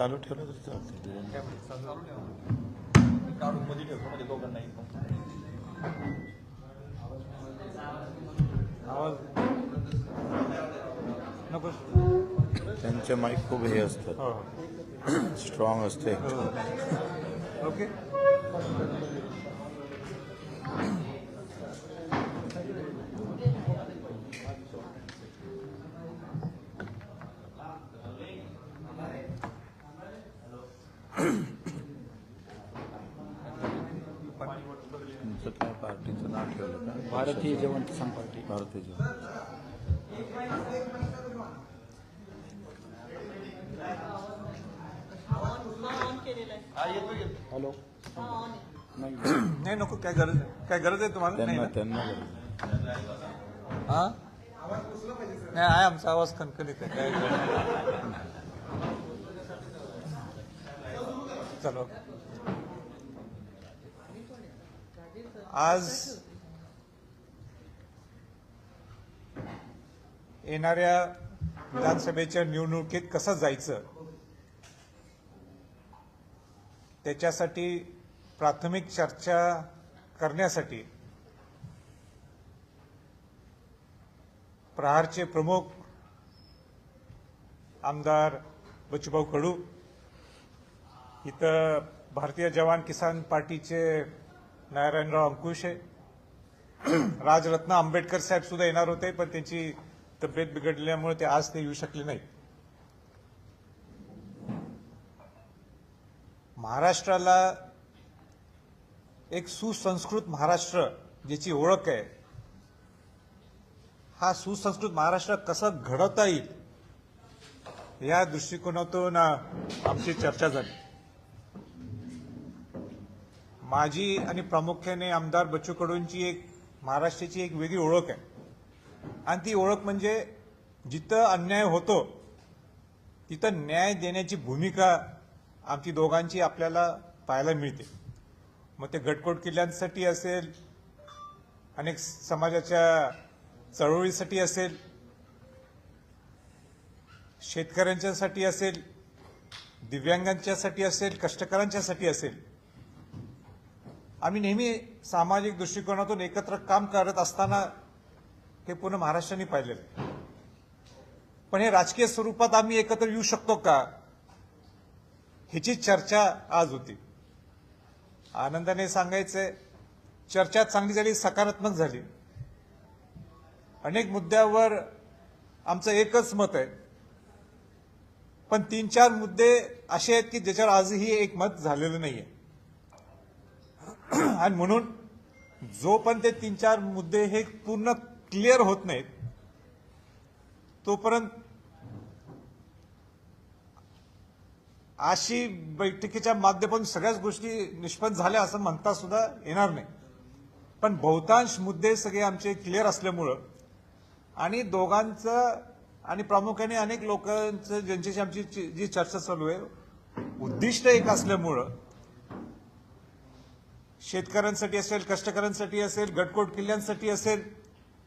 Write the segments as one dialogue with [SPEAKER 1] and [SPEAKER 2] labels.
[SPEAKER 1] चालू
[SPEAKER 2] ठेवलं तरी चालते त्यांचे माईक खूप हे असतात.
[SPEAKER 3] हो.
[SPEAKER 2] स्ट्रॉंग असते.
[SPEAKER 3] ओके
[SPEAKER 2] तुमचं काय पार्टीचं नाव ठेवलं का
[SPEAKER 3] भारतीय जेवण किसान
[SPEAKER 4] हा येतो
[SPEAKER 3] हॅलो. नाही.
[SPEAKER 1] नाही नको काय गरज काय गरज आहे तुम्हाला? नाही
[SPEAKER 2] त्यांना
[SPEAKER 1] ना?
[SPEAKER 2] त्यांना गरज आहे.
[SPEAKER 1] हा? नाही आहे आमचा आवाज आहे. काय गरज नाही. चलो. आज येणाऱ्या विधानसभेच्या निवडणुकीत कसं जायचं? त्याच्यासाठी प्राथमिक चर्चा करण्यासाठी प्रहारचे प्रमुख आमदार बच्चूभाऊ कडू इथं भारतीय जवान किसान पार्टीचे नारायणराव अंकुश आहे राजरत्न आंबेडकर साहेब सुद्धा येणार होते पण त्यांची तब्येत बिघडल्यामुळे ते आज ते येऊ शकले नाही महाराष्ट्राला एक सुसंस्कृत महाराष्ट्र ज्याची ओळख आहे हा सुसंस्कृत महाराष्ट्र कसं घडवता येईल या दृष्टिकोनातून आमची चर्चा झाली. माझी आणि प्रामुख्याने आमदार बच्चू कडूंची एक महाराष्ट्राची एक वेगळी ओळख आहे. आणि ती ओळख म्हणजे जिथं अन्याय होतो तिथं न्याय देण्याची भूमिका आमची दोघांची आपल्याला पाहायला मिळते. मग ते गटकोट किल्ल्यांसाठी असेल अनेक समाजाच्या चळवळीसाठी असेल शेतकऱ्यांच्यासाठी असेल दिव्यांगांच्यासाठी असेल कष्टकऱ्यांच्यासाठी असेल. आम्ही नेहमी सामाजिक दृष्टिकोनातून एकत्र काम करत असताना हे पूर्ण महाराष्ट्राने पाहिलेलं आहे. पण हे राजकीय स्वरूपात आम्ही एकत्र येऊ शकतो का? ह्याची चर्चा आज होती. आनंदाने सांगायचंय चर्चा चांगली झाली सकारात्मक झाली. अनेक मुद्द्यावर आमचं एकच मत आहे. पण तीन चार मुद्दे असे आहेत की ज्याच्यावर आजही एक मत झालेलं नाहीये. आणि म्हणून जो पण ते तीन चार मुद्दे हे पूर्ण क्लिअर होत नाहीत तोपर्यंत अशी बैठकीच्या माध्यमातून सगळ्याच गोष्टी निष्पन्न झाल्या असं म्हणता सुद्धा येणार नाही. पण बहुतांश मुद्दे सगळे आमचे क्लिअर असल्यामुळं आणि दोघांचं आणि प्रामुख्याने अनेक लोकांचं ज्यांच्याशी आमची जी चर्चा चालू आहे उद्दिष्ट एक असल्यामुळं शेतकऱ्यांसाठी असेल कष्टकऱ्यांसाठी असेल गटकोट किल्ल्यांसाठी असेल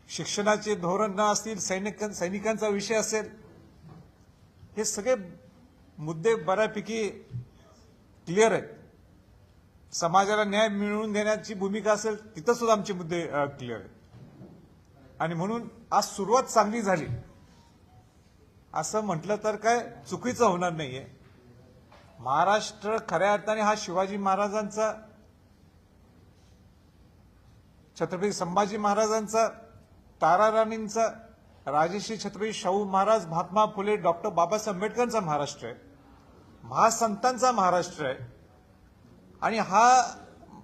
[SPEAKER 1] शिक्षणाचे धोरण असतील सैनिक सैनिकांचा विषय असेल हे सगळे मुद्दे बऱ्यापैकी क्लिअर आहेत. समाजाला न्याय मिळवून देण्याची भूमिका असेल तिथं सुद्धा आमचे मुद्दे क्लिअर आहेत. आणि म्हणून आज सुरुवात चांगली झाली. असं म्हटलं तर काय चुकीचं होणार नाहीये. महाराष्ट्र खऱ्या अर्थाने हा शिवाजी महाराजांचा छत्रपती संभाजी महाराजांचा तारा राणींचा छत्रपती शाहू महाराज महात्मा फुले डॉक्टर बाबासाहेब आंबेडकरांचा महाराष्ट्र आहे. महासंतांचा महाराष्ट्र आहे. आणि हा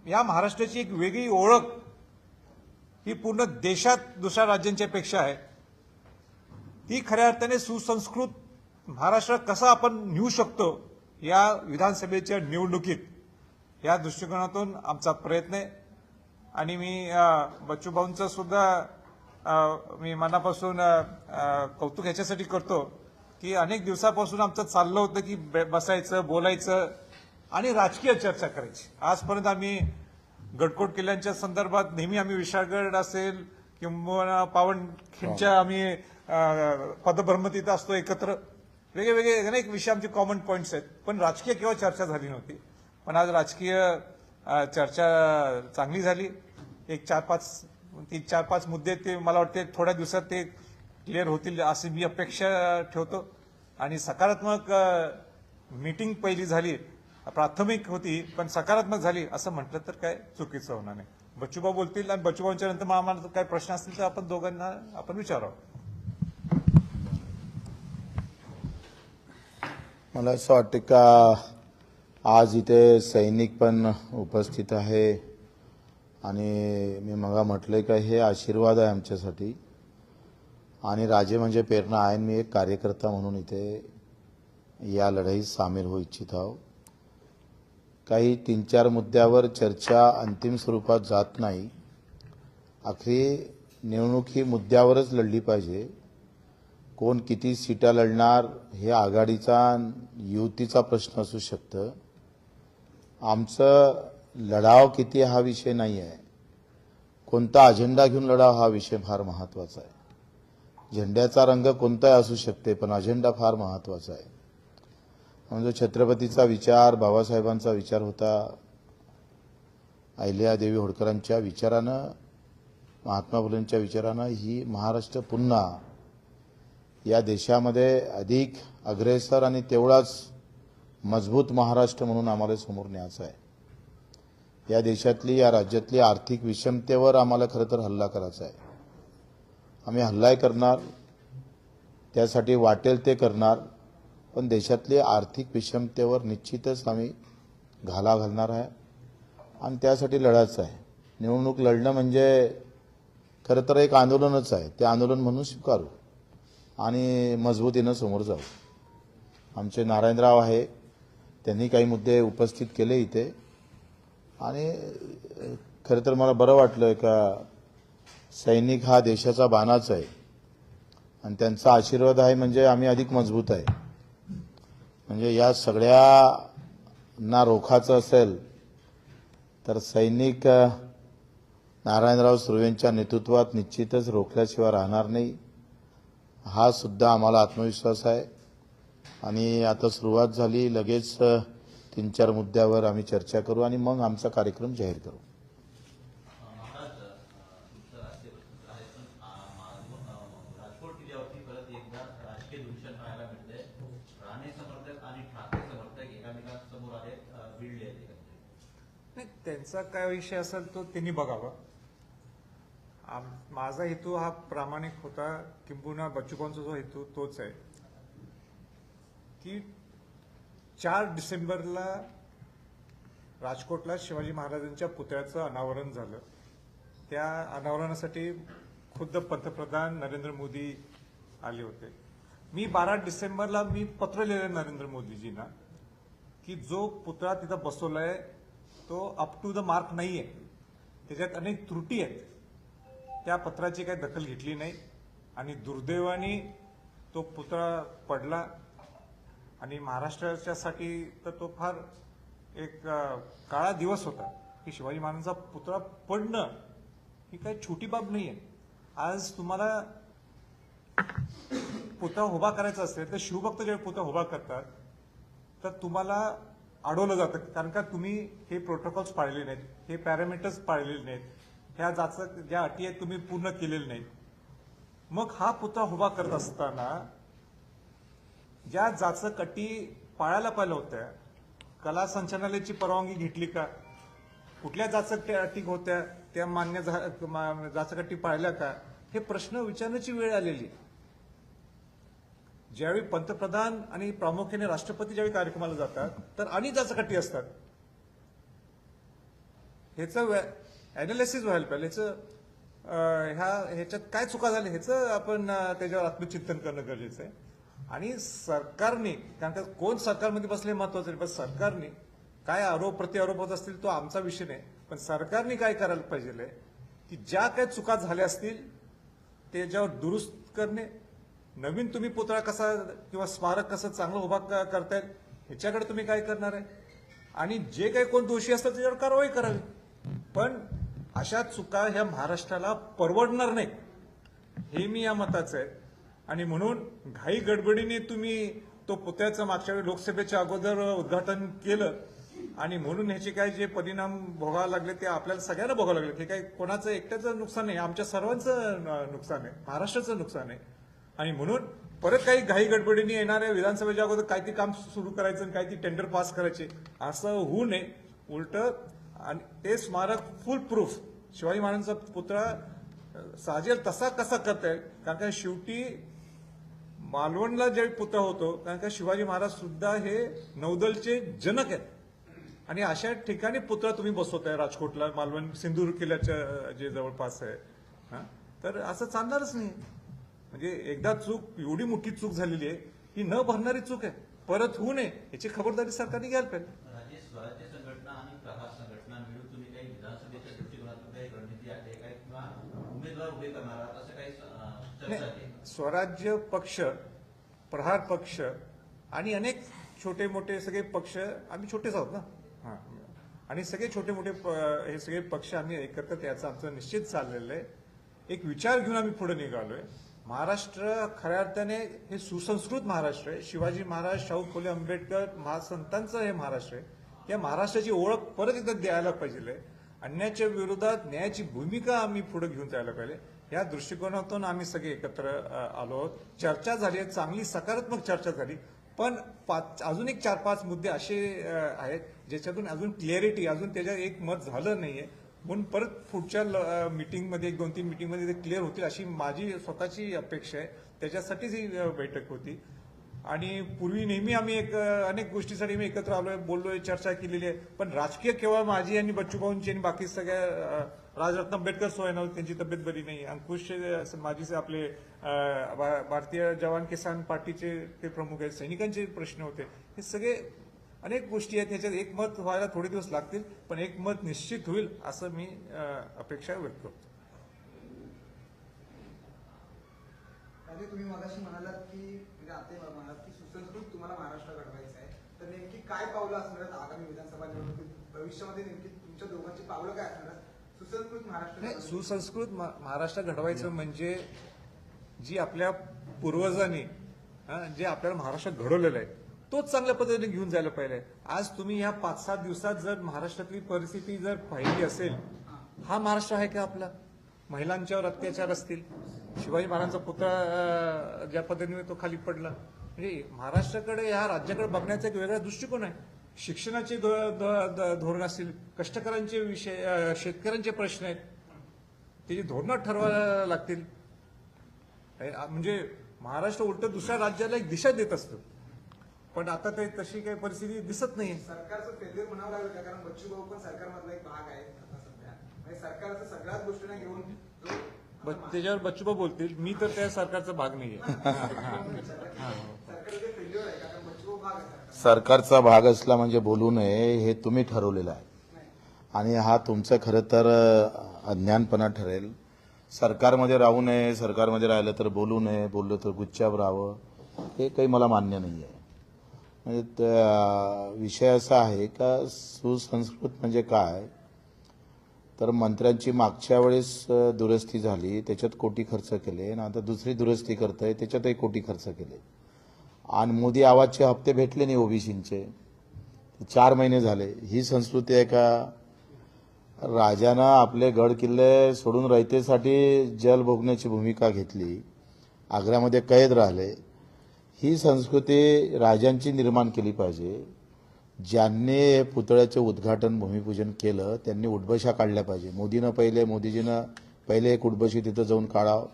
[SPEAKER 1] या महाराष्ट्राची एक वेगळी ओळख ही पूर्ण देशात दुसऱ्या राज्यांच्या पेक्षा आहे. ती खऱ्या अर्थाने सुसंस्कृत महाराष्ट्र कसा आपण नेऊ शकतो या विधानसभेच्या निवडणुकीत या दृष्टिकोनातून आमचा प्रयत्न आहे. आणि मी बच्चूभाऊंचा सुद्धा मी मनापासून कौतुक ह्याच्यासाठी करतो की अनेक दिवसापासून आमचं चाललं होतं की बसायचं बोलायचं आणि राजकीय चर्चा करायची. आजपर्यंत आम्ही गडकोट किल्ल्यांच्या संदर्भात नेहमी आम्ही विशाळगड असेल किंवा पावनखिंडच्या आम्ही अं, पदभ्रमतीत असतो एकत्र. वेगळे अनेक विषय आमचे कॉमन पॉईंट्स आहेत. पण राजकीय केव्हा चर्चा झाली नव्हती. पण आज राजकीय चर्चा चांगली झाली. एक चार पाच तीन चार पाच मुद्दे ते मला वाटते थोड्या दिवसात ते क्लिअर होतील अशी मी अपेक्षा ठेवतो. आणि सकारात्मक मीटिंग पहिली झाली प्राथमिक होती पण सकारात्मक झाली असं म्हटलं तर काय चुकीचं होणार नाही. बच्चूबा बोलतील आणि बच्चूबाच्या नंतर मग आम्हाला काय प्रश्न असतील तर आपण दोघांना आपण विचारावं.
[SPEAKER 5] मला असं वाटतं का आज इथे सैनिक पण उपस्थित आहे. आणि मी मगा म्हटलंय का हे आशीर्वाद आहे आमच्यासाठी. आणि राजे म्हणजे प्रेरणा आहे मी एक कार्यकर्ता म्हणून इथे या लढाईत सामील होऊ इच्छित आहो. काही तीन चार मुद्द्यावर चर्चा अंतिम स्वरूपात जात नाही. आखरी निवडणूक ही मुद्द्यावरच लढली पाहिजे. कोण किती सीटा लढणार हे आघाडीचा युतीचा प्रश्न असू शकतं. आमचं लढाव किती हा विषय नाही आहे कोणता अजेंडा घेऊन लढाव हा विषय फार महत्त्वाचा आहे. झेंड्याचा रंग कोणताही असू शकते पण अजेंडा फार महत्त्वाचा आहे. म्हणजे छत्रपतीचा विचार बाबासाहेबांचा विचार होता अहिल्यादेवी होळकरांच्या विचारानं महात्मा फुलेंच्या विचारानं ही महाराष्ट्र पुन्हा या देशामध्ये अधिक अग्रेसर आणि तेवढाच मजबूत महाराष्ट्र म्हणून आम्हाला समोर न्यायचा आहे. या देशातली या राज्यातली आर्थिक विषमतेवर आम्हाला खरं तर हल्ला करायचा आहे. आम्ही हल्लाही करणार त्यासाठी वाटेल ते करणार पण देशातली आर्थिक विषमतेवर निश्चितच आम्ही घाला घालणार आहे. आणि त्यासाठी लढायचं आहे. निवडणूक लढणं म्हणजे खरं तर एक आंदोलनच आहे. ते आंदोलन म्हणून स्वीकारू. आणि मजबूतीनं समोर जाऊ. आमचे नारायणराव आहे त्यांनी काही मुद्दे उपस्थित केले इथे. आणि खरं तर मला बरं वाटलं का सैनिक हा देशाचा बाणाच आहे. आणि त्यांचा आशीर्वाद आहे म्हणजे आम्ही अधिक मजबूत आहे. म्हणजे या सगळ्यांना रोखाचं असेल तर सैनिक नारायणराव सुर्वेंच्या नेतृत्वात निश्चितच रोखल्याशिवाय राहणार नाही. हा सुद्धा आम्हाला आत्मविश्वास आहे. आणि आता सुरुवात झाली लगेच तीन चार मुद्द्यावर आम्ही चर्चा करू आणि मग आमचा कार्यक्रम जाहीर करू.
[SPEAKER 1] नाही त्यांचा काय विषय असेल तो त्यांनी बघावा. आम- माझा हेतू हा प्रामाणिक होता किंबहुना बच्चूभाऊंचा जो हेतू तोच आहे की चार डिसेंबरला राजकोटला शिवाजी महाराजांच्या पुतळ्याचं अनावरण झालं. त्या अनावरणासाठी खुद्द पंतप्रधान नरेंद्र मोदी आले होते. मी बारा डिसेंबरला मी पत्र लिहिलं नरेंद्र मोदीजींना की जो पुतळा तिथं बसवला आहे तो अप टू द मार्क नाही आहे त्याच्यात अनेक त्रुटी आहेत. त्या पत्राची काही दखल घेतली नाही. आणि दुर्दैवाने तो पुतळा पडला. आणि महाराष्ट्राच्यासाठी तर तो फार एक काळा दिवस होता. की शिवाजी महाराजांचा पुतळा पडणं ही काही छोटी बाब नाही आहे आज तुम्हाला पुतळा उभा करायचा असेल तर शिवभक्त जेव्हा पुतळा उभा करतात तर तुम्हाला अडवलं जातं. कारण का तुम्ही हे प्रोटोकॉल्स पाळले नाहीत हे पॅरामीटर्स पाळलेले नाहीत ह्या जाचं ज्या अटी आहेत तुम्ही पूर्ण केलेल्या नाहीत. मग हा पुतळा उभा करत असताना ज्या जाचं कटी पाळायला पाहिलं होत्या कला संचालनालयाची परवानगी घेतली का? कुठल्या जाचक त्या अटी होत्या त्या मान्य झा- जाचकट्टी पाळल्या का? हे प्रश्न विचारण्याची वेळ आलेली. ज्यावेळी पंतप्रधान आणि प्रामुख्याने राष्ट्रपती ज्यावेळी कार्यक्रमाला जातात तर आणि जाचकट्टी असतात. ह्याचं अनालिसिस व्हायला पाहिजे. ह्याचं ह्या ह्याच्यात काय चुका झाल्या ह्याचं आपण त्याच्यावर आत्मचिंतन करणं गरजेचं आहे. आणि सरकारने कारण का कोण सरकारमध्ये बसले महत्वाचं नाही पण सरकारने काय आरोप प्रत्यारोप होत असतील तो आमचा विषय नाही. पण सरकारने काय करायला पाहिजे की ज्या काही चुका झाल्या असतील त्याच्यावर दुरुस्त करणे. नवीन तुम्ही पुतळा कसा किंवा स्मारक कसं चांगलं उभा करता येईल ह्याच्याकडे तुम्ही काय करणार आहे? आणि जे काही कोण दोषी असतात त्याच्यावर कारवाई करावी. पण अशा चुका ह्या महाराष्ट्राला परवडणार नाही. हे मी या मताचं आहे. आणि म्हणून घाई गडबडीने तुम्ही तो पुतळ्याचं मागच्या वेळी लोकसभेच्या अगोदर उद्घाटन केलं. आणि म्हणून ह्याचे काय जे परिणाम भोगावे लागले ते आपल्याला सगळ्यांना भोगावे लागले. हे काही कोणाचं एकट्याचं नुकसान नाही आमच्या सर्वांचं न- नुकसान आहे. महाराष्ट्राचं नुकसान आहे. आणि म्हणून परत काही घाई गडबडीने येणाऱ्या विधानसभेच्या अगोदर काय ते काम सुरू करायचं आणि काय ती टेंडर पास करायचे असं होऊ नये. उलट आणि ते स्मारक फुल प्रूफ शिवाजी महाराजांचा पुतळा साजेल तसा कसा करता येईल? कारण का शेवटी मालवणला जे पुतळा होतो कारण का शिवाजी महाराज सुद्धा हे नौदलचे जनक आहेत. आणि अशा ठिकाणी पुतळा तुम्ही बसवताय राजकोटला मालवण सिंधूर किल्ल्याच्या जे जवळपास आहे. हा? तर असं चालणारच नाही. म्हणजे एकदा चूक एवढी मोठी चूक झालेली आहे ही न भरणारी चूक आहे. परत होऊ नये याची खबरदारी सरकारने घ्यायला पाहिजे. नाही, स्वराज्य पक्ष प्रहार पक्ष आणि अनेक छोटे मोठे सगळे पक्ष आम्ही छोटेच आहोत ना? हा. आणि सगळे छोटे मोठे हे सगळे पक्ष आम्ही एकत्र याचं आमचं निश्चित चाललेलं आहे. एक विचार घेऊन आम्ही पुढे निघालोय. महाराष्ट्र खऱ्या अर्थाने हे सुसंस्कृत महाराष्ट्र आहे. शिवाजी महाराज शाहू फुले आंबेडकर महासंतांचं हे महाराष्ट्र आहे. या महाराष्ट्राची ओळख परत एकदा द्यायला पाहिजे अन्यायाच्या विरोधात न्यायाची भूमिका आम्ही पुढे घेऊन जायला पाहिजे. या दृष्टिकोनातून आम्ही सगळे एकत्र आलो. आहोत चर्चा झाली आहे चांगली सकारात्मक चर्चा झाली. पण पाच अजून एक चार पाच मुद्दे असे आहेत ज्याच्यातून अजून क्लिअरिटी अजून त्याच्यात एक मत झालं नाहीये. म्हणून परत पुढच्या मिटिंगमध्ये एक दोन तीन मिटिंगमध्ये ते क्लिअर होतील अशी माझी स्वतःची अपेक्षा आहे. त्याच्यासाठीच ही बैठक होती. आणि पूर्वी नेहमी आम्ही एक अनेक गोष्टीसाठी मी एकत्र आलोय बोललोय चर्चा केलेली आहे. पण राजकीय केवळ माझी आणि बच्चूभाऊंची आणि बाकी सगळ्या राजरत्न आंबेडकर सोयना त्यांची तब्येत बरी नाही अंकुश अ, माझी आपले भारतीय जवान किसान पार्टीचे ते प्रमुख आहेत सैनिकांचे प्रश्न होते. हे सगळे अनेक गोष्टी आहेत ह्याच्यात एक मत व्हायला थोडे दिवस लागतील पण एक मत निश्चित होईल असं मी अपेक्षा व्यक्त करतो.
[SPEAKER 6] तुम्ही मगाशी म्हणालात की म्हणजे आते म्हणालात की सुसंस्कृत तुम्हाला महाराष्ट्र घडवायचं आहे. तर नेमकी काय पावलं असणार आहेत आगामी विधानसभा निवडणुकीत? भविष्यामध्ये नेमकी तुमच्या दोघांची पावलं काय असणार आहेत?
[SPEAKER 1] नाही? सुसंस्कृत मा- महाराष्ट्र घडवायचं म्हणजे जी आपल्या पूर्वजांनी हा, जे आपल्याला महाराष्ट्र घडवलेलं आहे तोच चांगल्या पद्धतीने घेऊन जायला पाहिजे आज तुम्ही ह्या पाच सात दिवसात जर महाराष्ट्रातली परिस्थिती जर पाहिली असेल हा. महाराष्ट्र आहे का आपला? महिलांच्यावर अत्याचार असतील? शिवाजी महाराजांचा पुतळा ज्या पद्धतीने तो खाली पडला. म्हणजे महाराष्ट्राकडे ह्या राज्याकडे बघण्याचा एक वेगळा दृष्टिकोन आहे. शिक्षणाचे धोरण असतील कष्टकऱ्यांचे विषय शेतकऱ्यांचे प्रश्न आहेत त्याची धोरणं ठरवायला लागतील. म्हणजे महाराष्ट्र उलट दुसऱ्या राज्याला एक दिशा देत असतं. पण आता ते तशी काही परिस्थिती दिसत नाहीये.
[SPEAKER 6] सरकारचं फेल्युअर म्हणावं लागेल का? कारण बच्चू भाऊ पण सरकारमधला एक भाग आहे सध्या. म्हणजे सरकारचं सगळ्याच गोष्टींना घेऊन
[SPEAKER 1] त्याच्यावर बच्चूबा बोलतील. मी तर त्या सरकारचा भाग
[SPEAKER 6] फेल्युअर आहे
[SPEAKER 5] सरकारचा भाग असला म्हणजे बोलू नये हे तुम्ही ठरवलेलं आहे. आणि हा तुमचं खरं तर अज्ञानपणा ठरेल. सरकारमध्ये राहू नये सरकारमध्ये राहिलं तर बोलू नये बोललो तर गुच्च्यावर राहावं हे काही मला मान्य नाही आहे म्हणजे त्या- विषय असा आहे का सुसंस्कृत म्हणजे काय? तर मंत्र्यांची मागच्या वेळेस दुरुस्ती झाली त्याच्यात कोटी खर्च केले आणि आता दुसरी दुरुस्ती करताय त्याच्यातही कोटी खर्च केले. आणि मोदी आवाजचे हप्ते भेटले नाही ओबीसींचे. चार महिने झाले. ही संस्कृती आहे का? राजानं आपले गड किल्ले सोडून रयतेसाठी जल भोगण्याची भूमिका घेतली. आग्र्यामध्ये कैद राहिले. ही संस्कृती राजांची निर्माण केली पाहिजे. ज्यांनी हे पुतळ्याचं उद्घाटन भूमिपूजन केलं त्यांनी उडबशा काढल्या पाहिजे. मोदीनं पहिले मोदीजीनं पहिले एक उडबशी तिथं जाऊन काढाव.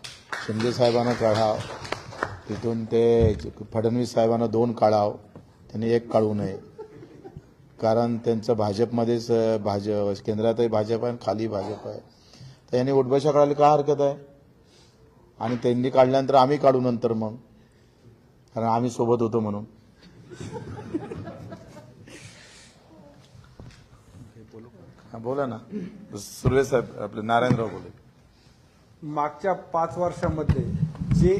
[SPEAKER 5] शिंदेसाहेबांना काढावं काढाव. तिथून ते फडणवीस साहेबांना दोन काढाव त्यांनी एक काढू नये. कारण त्यांचं भाजपमध्येच भाजप केंद्रातही भाजप आहे खाली भाजप आहे. तर यांनी उठबशा काढायला काय हरकत आहे? आणि त्यांनी काढल्यानंतर आम्ही काढू नंतर मग. कारण आम्ही सोबत होतो म्हणून. बोला ना. सुर्वे साहेब आपले नारायणराव बोले
[SPEAKER 3] मागच्या पाच वर्षामध्ये जे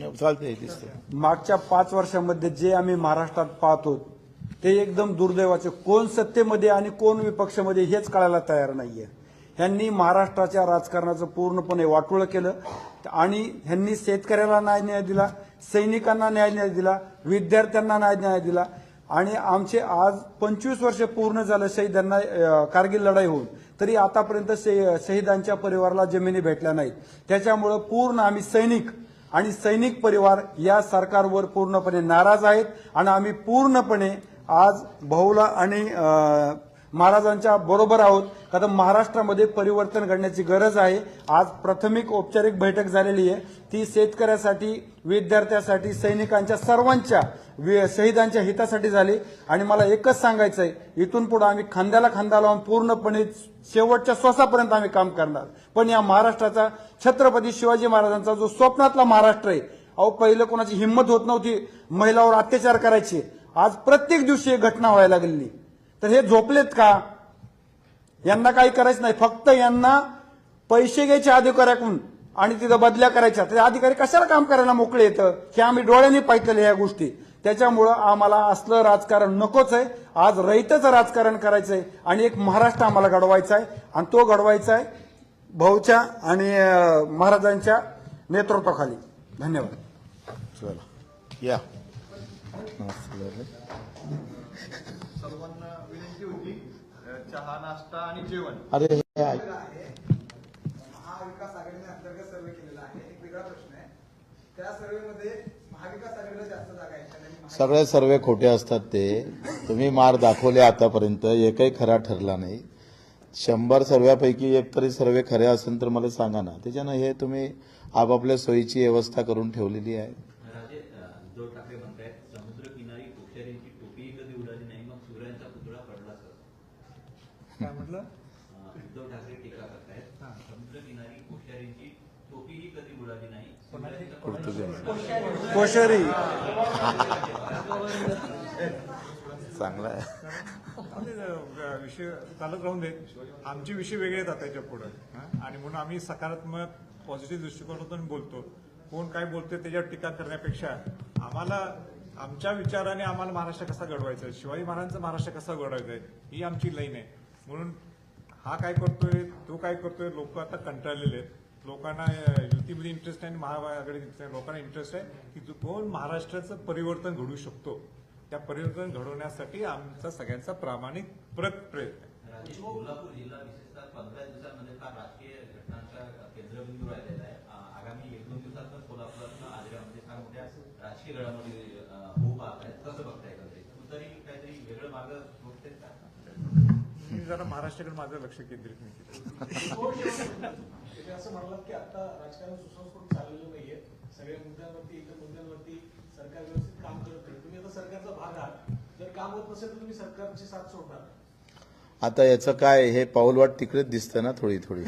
[SPEAKER 5] चालते दिसतं
[SPEAKER 3] मागच्या पाच वर्षामध्ये जे आम्ही महाराष्ट्रात पाहतो ते एकदम दुर्दैवाचे. कोण सत्तेमध्ये आणि कोण विपक्षामध्ये हेच कळायला तयार नाहीये. ह्यांनी महाराष्ट्राच्या राजकारणाचं पूर्णपणे वाटोळं केलं आणि ह्यांनी शेतकऱ्याला न्याय न्याय दिला सैनिकांना न्याय न्याय दिला विद्यार्थ्यांना न्याय न्याय दिला. आणि आमचे आज पंचवीस वर्ष पूर्ण झालं शहीदांना कारगिल लढाई होऊन. तरी आतापर्यंत शहीदांच्या परिवाराला जमिनी भेटल्या नाहीत. त्याच्यामुळं पूर्ण आम्ही सैनिक आणि सैनिक परिवार या सरकारवर पूर्णपणे नाराज आहेत. आणि आम्ही पूर्णपणे आज भाऊला आणि महाराजांच्या बरोबर आहोत. कारण महाराष्ट्रामध्ये परिवर्तन घडण्याची गरज आहे. आज प्राथमिक औपचारिक बैठक झालेली आहे. ती शेतकऱ्यासाठी विद्यार्थ्यासाठी सैनिकांच्या सर्वांच्या शहीदांच्या हितासाठी झाली. आणि मला एकच सांगायचं आहे इथून पुढे आम्ही खांद्याला खांदा लावून पूर्णपणे शेवटच्या श्वासापर्यंत आम्ही काम करणार. पण या महाराष्ट्राचा छत्रपती शिवाजी महाराजांचा जो स्वप्नातला महाराष्ट्र आहे अहो पहिलं कोणाची हिंमत होत नव्हती. महिलावर अत्याचार करायचे. आज प्रत्येक दिवशी एक घटना व्हायला लागलेली. तर हे झोपलेत का? यांना काही करायचं नाही. फक्त यांना पैसे घ्यायचे अधिकाऱ्याकडून आणि तिथं बदल्या करायच्या. ते अधिकारी कशाला काम करायला मोकळे येतं हे आम्ही डोळ्यांनी पाहिलेले ह्या गोष्टी. त्याच्यामुळं आम्हाला असलं राजकारण नकोच आहे. आज रहितचं राजकारण करायचं आहे आणि एक महाराष्ट्र आम्हाला घडवायचा आहे. आणि तो घडवायचा आहे भाऊच्या आणि महाराजांच्या नेतृत्वाखाली. धन्यवाद.
[SPEAKER 5] चला. या नमस्ते झाले.
[SPEAKER 4] सर्वांना विनंती होती अ, चहा नाश्ता आणि जेवण.
[SPEAKER 5] अरे हे.
[SPEAKER 6] आहे. महाविकास आघाडीने अंतर्गत सर्वे केलेला आहे. एक वेगळा प्रश्न आहे. त्या सर्वेमध्ये महाविकास आघाडीला जास्त जागा आहेत आणि महा-
[SPEAKER 5] सगळे सर्वे खोटे असतात ते. तुम्ही मार दाखवले आतापर्यंत. एकही खरा ठरला नाही. शंभर सर्व्यापैकी एक तरी सर्वे खरे असेल तर मला सांगा ना. त्याच्यानं हे तुम्ही आपापल्या सोयीची व्यवस्था करून ठेवलेली आहे.
[SPEAKER 7] राजे अं, उद्धव ठाकरे म्हणतायत समुद्र किनारी कोश्यारींची टोपीही कधी उडाली नाही मग सूर्यांचा पुतळा पडला सर
[SPEAKER 1] काय म्हटलं?
[SPEAKER 7] उद्धव ठाकरे टीका करतायत. समुद्र किनारी कोश्यारींची टोपीही कधी उडाली नाही.
[SPEAKER 3] कोशरी
[SPEAKER 5] चांगला
[SPEAKER 1] विषय चालत राहून दे आमचे विषय वेगळे येतात त्याच्या पुढे. आणि म्हणून आम्ही सकारात्मक पॉझिटिव्ह दृष्टिकोनातून बोलतो. कोण काय बोलतोय त्याच्यावर टीका करण्यापेक्षा आम्हाला आमच्या विचाराने आम्हाला महाराष्ट्र कसा घडवायचा? आहे शिवाजी महाराजांचा महाराष्ट्र कसा घडवायचा आहे ही आमची लाईन आहे. म्हणून हा काय करतोय तो काय करतोय लोक आता कंटाळलेले आहेत. लोकांना युतीमध्ये इंटरेस्ट आहे आणि महाआघाडीत इंटरेस्ट आहे. लोकांना इंटरेस्ट आहे की जो कोण महाराष्ट्राचं परिवर्तन घडवू शकतो. त्या परिवर्तन घडवण्यासाठी आमचा सगळ्यांचा प्रामाणिक प्रत प्रयत्न आहे.
[SPEAKER 7] कोल्हापूर जिल्हा विशेषतः पंधरा दिवसांमध्ये फार राजकीय घटनांचा केंद्रबिंदू राहिलेला आहे. आगामी एक दोन दिवसात कोल्हापुरात आजऱ्यामध्ये फार मोठ्या राजकीय घडामोडी होऊ पाहत आहेत. कसं बघताय? का तरी काहीतरी वेगळं मार्ग बघतायत का?
[SPEAKER 1] जरा महाराष्ट्राकडे माझं लक्ष केंद्रित नाही केलं.
[SPEAKER 8] असं म्हणालात की आता राजकारण सुसंस्कृत चाललेलं नाहीये. सगळ्या मुद्द्यांवरती इतर मुद्द्यांवरती सरकार व्यवस्थित काम करत नाही तुम्ही आता सरकारचा भाग आहात. जर काम होत नसेल तर तुम्ही सरकारची साथ सोडणार.
[SPEAKER 5] आता याचं काय हे पाऊलवाट तिकडेच दिसतं ना थोडी थोडी